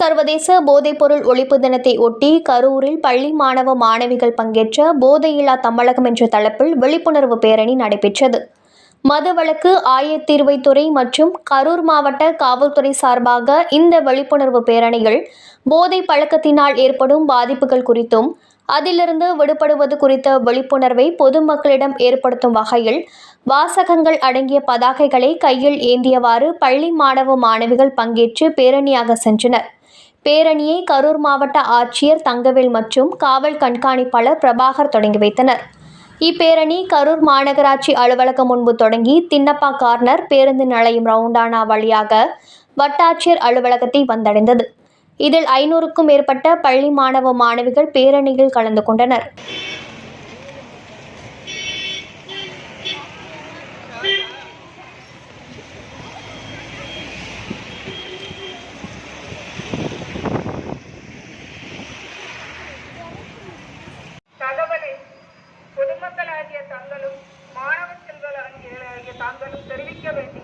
சர்வதேச போதைப்பொருள் ஒழிப்பு தினத்தை ஒட்டி கரூரில் பள்ளி மாணவ மாணவிகள் பங்கேற்ற போதையில்லா தமிழகம் என்ற தலைப்பில் விழிப்புணர்வு பேரணி நடைபெற்றது. மது வழக்கு ஆயத்தீர்வைத்துறை மற்றும் கரூர் மாவட்ட காவல்துறை சார்பாக இந்த விழிப்புணர்வு பேரணிகள் போதை பழக்கத்தினால் ஏற்படும் பாதிப்புகள் குறித்தும் அதிலிருந்து விடுபடுவது குறித்த விழிப்புணர்வை பொதுமக்களிடம் ஏற்படுத்தும் வகையில் வாசகங்கள் அடங்கிய பதாகைகளை கையில் ஏந்தியவாறு பள்ளி மாணவ மாணவிகள் பங்கேற்று பேரணியாக சென்றனர். பேரணியை கரூர் மாவட்ட ஆட்சியர் தங்கவேல் மற்றும் காவல் கண்காணிப்பாளர் பிரபாகர் தொடங்கி வைத்தனர். இப்பேரணி கரூர் மாநகராட்சி அலுவலகம் முன்பு தொடங்கி தின்னப்பா கார்னர் பேருந்து நிலையம் ரவுண்டானா வழியாக வட்டாட்சியர் அலுவலகத்தை வந்தடைந்தது. இதில் ஐநூறுக்கும் மேற்பட்ட பள்ளி மாணவ மாணவிகள் பேரணியில் கலந்து கொண்டனர். பொதுமக்களாகிய தங்களும் மாணவ செல்வர்களாகிய தாங்களும் தெரிவிக்க வேண்டிய